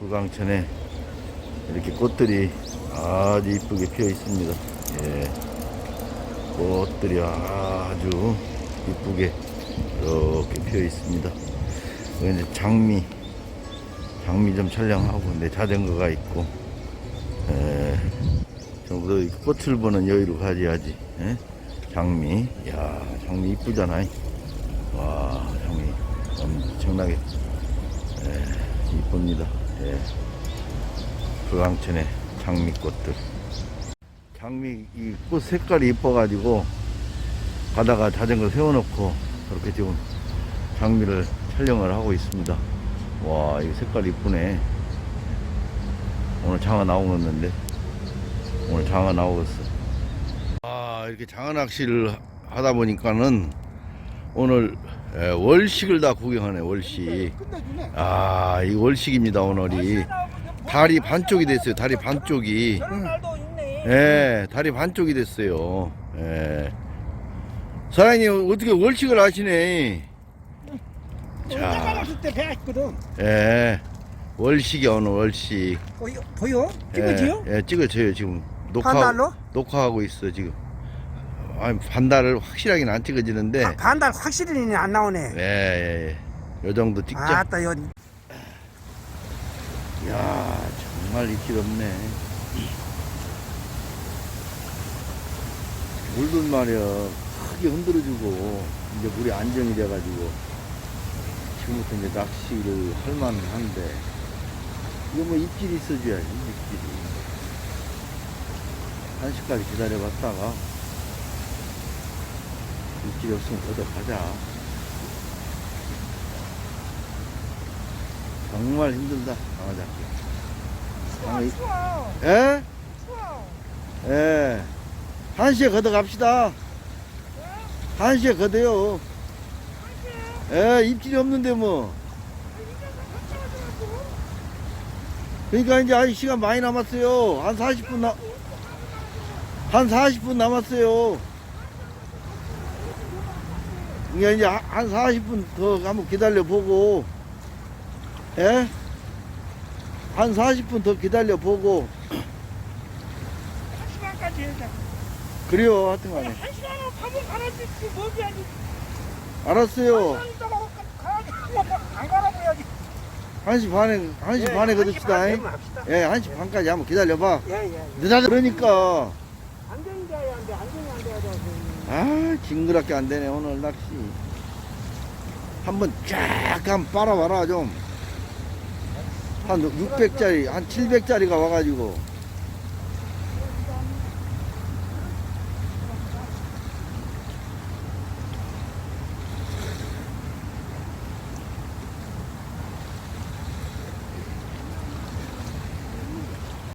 부강천에 이렇게 꽃들이 아주 이쁘게 피어 있습니다. 예. 꽃들이 아주 이쁘게 이렇게 피어 있습니다. 이제 장미, 장미 좀 촬영하고, 내 자전거가 있고, 예. 전부 다 꽃을 보는 여유를 가져야지. 예? 장미, 야 장미 이쁘잖아. 와, 장미 엄청나게 예, 이쁩니다. 예. 불광천의 장미꽃들. 장미 이 꽃 색깔이 이뻐가지고 가다가 자전거 세워놓고 그렇게 지금 장미를 촬영을 하고 있습니다. 와, 이 색깔 이쁘네. 오늘 장어 나오겠는데 오늘 장어 나오겠어. 아, 이렇게 장어 낚시를 하다 보니까는 오늘 에, 월식을 다 구경하네, 월식. 아, 이 월식입니다, 오늘이. 다리 반쪽이 됐어요, 다리 반쪽이. 예, 다리 반쪽이 됐어요. 예. 사장님, 어떻게 월식을 하시네. 자. 예. 월식이 오늘 월식. 보여? 보여? 찍어지요? 예, 예, 찍어줘요, 지금. 녹화? 녹화하고 있어, 지금. 아니, 반달을 확실하게는 안 찍어지는데. 아, 반달 확실히 안 나오네. 예, 예, 예. 요 정도 찍자. 아따 요 야 정말 이길 없네. 물도 말이야 크게 흔들어주고 이제 물이 안정이 돼가지고 지금부터 이제 낚시를 할 만한데 이거 뭐 입질이 있어줘야지 입질이 한 시까지 기다려봤다가 입질이 없으면 걷어 가자 정말 힘들다 강화잡기 추워, 추워. 예? 추워. 예. 한 시에 걷어 갑시다. 한 시에 걷어요. 예, 입질이 없는데 뭐. 그러니까 이제 아직 시간 많이 남았어요. 한 40분 남, 한 40분 남았어요. 그러니까 이제 한- 한 40분 더 한번 기다려 보고, 예? 한 40분 더 기다려 보고, 한 시간까지 해자. 그래요, 하여튼 간에. 한 시간은 밥을 갈아주지 뭐지 아니. 알았어요. 한 시간 있다가 가야지. 안 갈아줘야지. 1시 반에, 1시 예, 반에 한시 거듭시다. 예, 1시 반까지 한번 기다려봐. 예, 예. 늦어져. 그러니까. 안정이 돼야 안 돼. 안정이 안 돼야 돼. 아, 징그럽게 안 되네, 오늘 낚시. 한번 쫙 한번 빨아봐라, 좀. 한 600짜리, 한 700짜리가 와가지고.